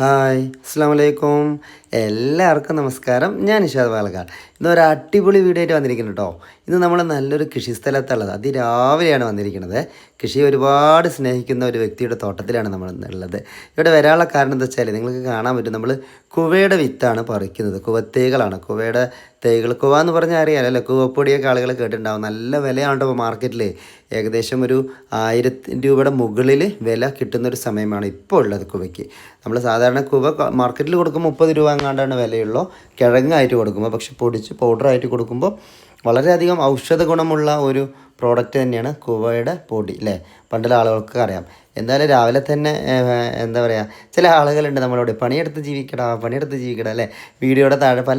Hi അസ്സാം വലൈക്കും എല്ലാവർക്കും നമസ്കാരം. ഞാൻ നിഷാദ് പാലക്കാട് ഇന്ന് ഒരു അടിപൊളി വീഡിയോ ആയിട്ട് വന്നിരിക്കുന്നു കേട്ടോ. ഇന്ന് നമ്മൾ നല്ലൊരു കൃഷി സ്ഥലത്തുള്ളത് അതിരാവിലെയാണ് വന്നിരിക്കുന്നത്. കൃഷി ഒരുപാട് സ്നേഹിക്കുന്ന ഒരു വ്യക്തിയുടെ തോട്ടത്തിലാണ് നമ്മൾ ഉള്ളത് ഇവിടെ വരാനുള്ള കാരണം എന്താ വെച്ചാൽ നിങ്ങൾക്ക് കാണാൻ പറ്റും നമ്മൾ കുവയുടെ വിത്താണ് പറിക്കുന്നത്. കുവത്തേകളാണ് കുവയുടെ തൈകൾ കുവ എന്ന് പറഞ്ഞാൽ അറിയാമല്ലോ കുവപ്പൊടിയൊക്കെ ആളുകൾ കേട്ടിട്ടുണ്ടാവും. നല്ല വിലയാണ് ഇപ്പോൾ മാർക്കറ്റിൽ ഏകദേശം ഒരു ആയിരത്തി രൂപയുടെ മുകളിൽ വില കിട്ടുന്ന ഒരു സമയമാണ് ഇപ്പോൾ ഉള്ളത് കുവയ്ക്ക്. നമ്മൾ സാധാരണ കുവ മാർക്കറ്റിൽ കൊടുക്കുമ്പോൾ മുപ്പത് രൂപ എങ്ങാണ്ടാണ് വിലയുള്ളൂ. കിഴങ്ങായിട്ട് കൊടുക്കുമ്പോൾ. പക്ഷെ പൊടിച്ച് പൗഡറായിട്ട് കൊടുക്കുമ്പോൾ വളരെയധികം ഔഷധ ഗുണമുള്ള ഒരു പ്രോഡക്റ്റ് തന്നെയാണ് കുവയുടെ പൊടി അല്ലേ? പണ്ടുള്ള ആളുകൾക്ക് അറിയാം. എന്തായാലും രാവിലെ തന്നെ എന്താ പറയുക ചില ആളുകളുണ്ട് നമ്മളോട് പണിയെടുത്ത് ജീവിക്കടാ പണിയെടുത്ത് ജീവിക്കടാ അല്ലേ? വീഡിയോയുടെ താഴെ പല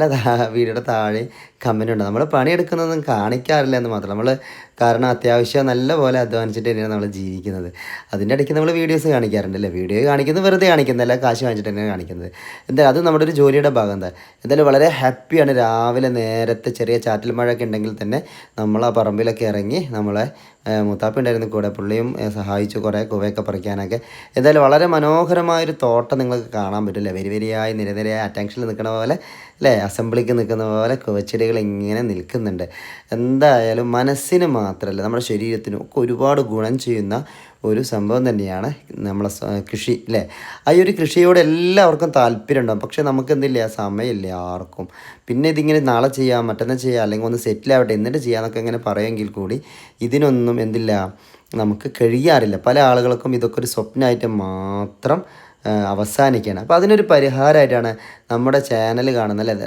വീഡിയോയുടെ താഴെ കമന്റ് ഉണ്ട്. നമ്മൾ പണിയെടുക്കുന്നതൊന്നും കാണിക്കാറില്ല എന്ന് മാത്രം. നമ്മൾ കാരണം അത്യാവശ്യം നല്ല പോലെ അധ്വാനിച്ചിട്ട് തന്നെയാണ് നമ്മൾ ജീവിക്കുന്നത്. അതിന്റെ ഇടയ്ക്ക് നമ്മൾ വീഡിയോസ് കാണിക്കാറുണ്ട് അല്ലേ? വീഡിയോ കാണിക്കുന്നത് വെറുതെ കാണിക്കുന്നതല്ല കാശ് വാങ്ങിച്ചിട്ട് തന്നെയാണ് കാണിക്കുന്നത്. എന്തായാലും അത് നമ്മുടെ ഒരു ജോലിയുടെ ഭാഗം എന്താ? എന്തായാലും വളരെ ഹാപ്പിയാണ് രാവിലെ നേരത്തെ ചെറിയ ചാറ്റൽ മഴയൊക്കെ ഉണ്ടെങ്കിൽ തന്നെ നമ്മൾ ആ പറമ്പിലൊക്കെ ഇറങ്ങി നമ്മളെ മുത്താപ്പ ഉണ്ടായിരുന്നു കൂടെ. പുള്ളിയും സഹായിച്ചു കുറേ കുവയൊക്കെ പറിക്കാനൊക്കെ. എന്തായാലും വളരെ മനോഹരമായൊരു തോട്ടം നിങ്ങൾക്ക് കാണാൻ പറ്റില്ല വെരി വരി വരിയായി നിരനിരയായി അറ്റൻഷനിൽ നിൽക്കുന്ന പോലെ അല്ലേ അസംബ്ലിക്ക് നിൽക്കുന്ന പോലെ കുവച്ചെടികൾ ഇങ്ങനെ നിൽക്കുന്നുണ്ട്. എന്തായാലും മനസ്സിന് മാത്രമല്ല നമ്മുടെ ശരീരത്തിനും ഒക്കെ ഒരുപാട് ഗുണം ചെയ്യുന്ന ഒരു സംഭവം തന്നെയാണ് നമ്മളെ കൃഷി അല്ലേ ആ ഒരു കൃഷിയോട് എല്ലാവർക്കും താല്പര്യം ഉണ്ടാകും പക്ഷെ നമുക്ക് എന്തില്ല സമയമില്ല ആർക്കും. പിന്നെ ഇതിങ്ങനെ നാളെ ചെയ്യാം മറ്റന്നാൾ ചെയ്യാം അല്ലെങ്കിൽ ഒന്ന് സെറ്റിലാവട്ടെ എന്നിട്ട് ചെയ്യാമെന്നൊക്കെ ഇങ്ങനെ പറയുമെങ്കിൽ കൂടി ഇതിനൊന്നും എന്തില്ല നമുക്ക് കഴിയാറില്ല. പല ആളുകൾക്കും ഇതൊക്കെ ഒരു സ്വപ്നമായിട്ട് മാത്രം അവസാനിക്കുകയാണ്. അപ്പോൾ അതിനൊരു പരിഹാരമായിട്ടാണ് നമ്മുടെ ചാനൽ കാണുന്നത് അല്ലേ?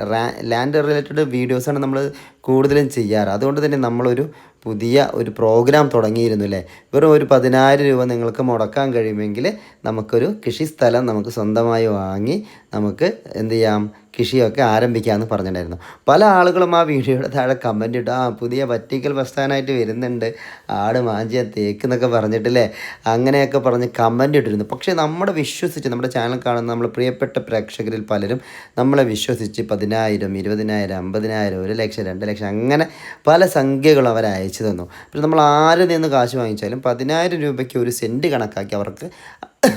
ലാൻഡ് റിലേറ്റഡ് വീഡിയോസാണ് നമ്മൾ കൂടുതലും ചെയ്യാറ്. അതുകൊണ്ട് തന്നെ നമ്മളൊരു പുതിയ ഒരു പ്രോഗ്രാം തുടങ്ങിയിരുന്നു അല്ലേ? വെറും ഒരു പതിനായിരം രൂപ നിങ്ങൾക്ക് മുടക്കാൻ കഴിയുമെങ്കിൽ നമുക്കൊരു കൃഷി സ്ഥലം നമുക്ക് സ്വന്തമായി വാങ്ങി നമുക്ക് എന്ത് ചെയ്യാം? കൃഷിയൊക്കെ ആരംഭിക്കാമെന്ന് പറഞ്ഞിട്ടുണ്ടായിരുന്നു. പല ആളുകളും ആ വീഡിയോയുടെ താഴെ കമന്റ് ഇട്ടു. ആ പുതിയ വറ്റിക്കൽ പ്രസ്ഥാനമായിട്ട് വരുന്നുണ്ട്. ആട് മാഞ്ചിയ തേക്ക് എന്നൊക്കെ പറഞ്ഞിട്ടില്ലേ അങ്ങനെയൊക്കെ പറഞ്ഞ് കമന്റ് ഇട്ടിരുന്നു. പക്ഷേ നമ്മുടെ വിശ്വസിച്ച് നമ്മുടെ ചാനൽ കാണുന്ന നമ്മുടെ പ്രിയപ്പെട്ട പ്രേക്ഷകരിൽ പലരും നമ്മളെ വിശ്വസിച്ച് പതിനായിരം ഇരുപതിനായിരം അമ്പതിനായിരം ഒരു ലക്ഷം രണ്ട് ലക്ഷം അങ്ങനെ പല സംഖ്യകളും അവർ അയച്ചു തന്നു. പക്ഷെ നമ്മൾ ആരിൽ നിന്ന് കാശ് വാങ്ങിച്ചാലും പതിനായിരം രൂപയ്ക്ക് ഒരു സെന്റ് കണക്കാക്കി അവർക്ക്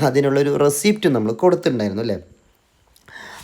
അതിനുള്ളൊരു റെസിപ്റ്റ് നമ്മൾ കൊടുത്തിട്ടുണ്ടായിരുന്നു അല്ലേ?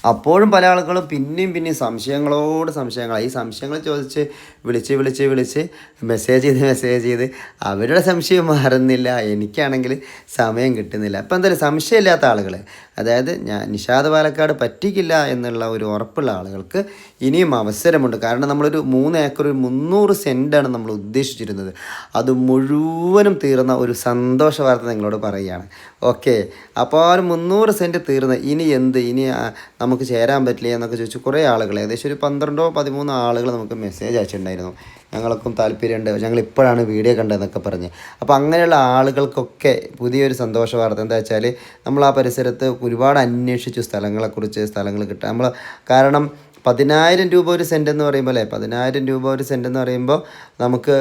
അപ്പോഴും പല ആളുകളും പിന്നെയും പിന്നെയും സംശയങ്ങളോട് സംശയങ്ങളായി ഈ സംശയങ്ങൾ ചോദിച്ച് വിളിച്ച് വിളിച്ച് വിളിച്ച് മെസ്സേജ് ചെയ്ത് മെസ്സേജ് ചെയ്ത് അവരുടെ സംശയം മാറുന്നില്ല. എനിക്കാണെങ്കിൽ സമയം കിട്ടുന്നില്ല. അപ്പം എന്തായാലും സംശയമില്ലാത്ത ആളുകൾ അതായത് ഞാൻ നിഷാദ് പാലക്കാട് പറ്റിക്കില്ല എന്നുള്ള ഒരു ഉറപ്പുള്ള ആളുകൾക്ക് ഇനിയും അവസരമുണ്ട്. കാരണം നമ്മളൊരു മൂന്ന് ഏക്കർ ഒരു മുന്നൂറ് സെന്റാണ് നമ്മൾ ഉദ്ദേശിച്ചിരുന്നത്. അത് മുഴുവനും തീർന്ന ഒരു സന്തോഷ വാർത്ത നിങ്ങളോട് പറയുകയാണ്. ഓക്കെ. അപ്പോൾ ആ ഒരു മുന്നൂറ് സെന്റ് തീർന്ന് ഇനി എന്ത്? ഇനി നമുക്ക് ചേരാൻ പറ്റില്ല എന്നൊക്കെ ചോദിച്ചു കുറേ ആളുകൾ ഏകദേശം ഒരു പന്ത്രണ്ടോ പതിമൂന്നോ ആളുകൾ നമുക്ക് മെസ്സേജ് അയച്ചിട്ടുണ്ടായിരുന്നു. ഞങ്ങൾക്കും താല്പര്യമുണ്ട്. ഞങ്ങൾ ഇപ്പോഴാണ് വീഡിയോ കണ്ടതെന്നൊക്കെ പറഞ്ഞ്. അപ്പോൾ അങ്ങനെയുള്ള ആളുകൾക്കൊക്കെ പുതിയൊരു സന്തോഷ വാർത്ത എന്താ വെച്ചാൽ നമ്മൾ ആ പരിസരത്ത് ഒരുപാട് അന്വേഷിച്ചു സ്ഥലങ്ങളെക്കുറിച്ച് സ്ഥലങ്ങൾ കിട്ടുക നമ്മൾ കാരണം പതിനായിരം രൂപ ഒരു സെന്റ് എന്ന് പറയുമ്പോൾ അല്ലേ? പതിനായിരം രൂപ ഒരു സെന്റ് എന്ന് പറയുമ്പോൾ നമുക്ക്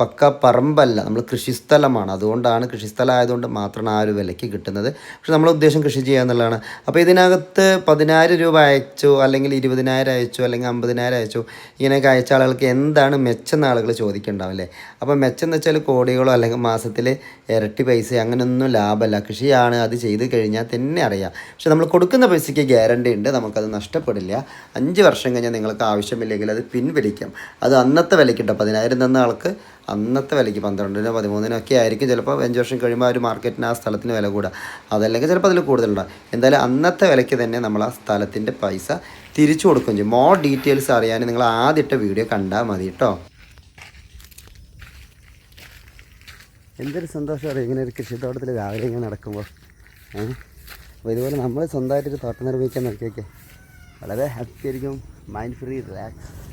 പക്ക പറമ്പല്ല. നമ്മൾ കൃഷിസ്ഥലമാണ് അതുകൊണ്ടാണ് കൃഷിസ്ഥലം ആയതുകൊണ്ട് മാത്രമാണ് ആ ഒരു വിലയ്ക്ക് കിട്ടുന്നത്. പക്ഷെ നമ്മളെ ഉദ്ദേശം കൃഷി ചെയ്യുക എന്നുള്ളതാണ്. അപ്പോൾ ഇതിനകത്ത് പതിനായിരം രൂപ അയച്ചു അല്ലെങ്കിൽ ഇരുപതിനായിരം അയച്ചു അല്ലെങ്കിൽ അമ്പതിനായിരം അയച്ചു ഇങ്ങനെയൊക്കെ അയച്ച ആളുകൾക്ക് എന്താണ് മെച്ചം എന്ന് ആളുകൾ ചോദിക്കുന്നുണ്ടാവും അല്ലേ? അപ്പോൾ മെച്ചം എന്ന് വെച്ചാൽ കോടികളോ അല്ലെങ്കിൽ മാസത്തിൽ ഇരട്ടി പൈസ അങ്ങനെയൊന്നും ലാഭമല്ല. കൃഷിയാണ് അത് ചെയ്ത് കഴിഞ്ഞാൽ തന്നെ അറിയാം. പക്ഷെ നമ്മൾ കൊടുക്കുന്ന പൈസയ്ക്ക് ഗ്യാരണ്ടി ഉണ്ട്. നമുക്കത് നഷ്ടപ്പെടില്ല. അഞ്ച് വർഷം കഴിഞ്ഞാൽ നിങ്ങൾക്ക് ആവശ്യമില്ലെങ്കിൽ അത് പിൻവലിക്കാം. അത് അന്നത്തെ വിലയ്ക്ക് കേട്ടോ പതിനായിരം തന്ന ആൾക്ക് അന്നത്തെ വിലയ്ക്ക് പന്ത്രണ്ടിനോ പതിമൂന്നിനോ ഒക്കെ ആയിരിക്കും ചിലപ്പോൾ അഞ്ച് വർഷം കഴിയുമ്പോൾ ആ ഒരു മാർക്കറ്റിന് ആ സ്ഥലത്തിന് വില കൂടുക അതല്ലെങ്കിൽ ചിലപ്പോൾ അതിൽ കൂടുതലുണ്ടാകും എന്തായാലും അന്നത്തെ വിലയ്ക്ക് തന്നെ നമ്മൾ ആ സ്ഥലത്തിന്റെ പൈസ തിരിച്ചു കൊടുക്കുകയും ചെയ്യും. മോർ ഡീറ്റെയിൽസ് അറിയാൻ നിങ്ങൾ ആദ്യത്തെ വീഡിയോ കണ്ടാൽ മതി കേട്ടോ എന്തൊരു സന്തോഷമാണ് ഇങ്ങനെ ഒരു കൃഷിത്തോട്ടത്തിൽ രാവിലെ ഇങ്ങനെ നടക്കുമ്പോൾ. അപ്പോൾ ഇതുപോലെ നമ്മൾ സ്വന്തമായിട്ടൊരു തോട്ടം നിർമ്മിക്കാൻ നോക്കിയൊക്കെ. വളരെ ഹാപ്പി ആയിരിക്കും. Mind free relax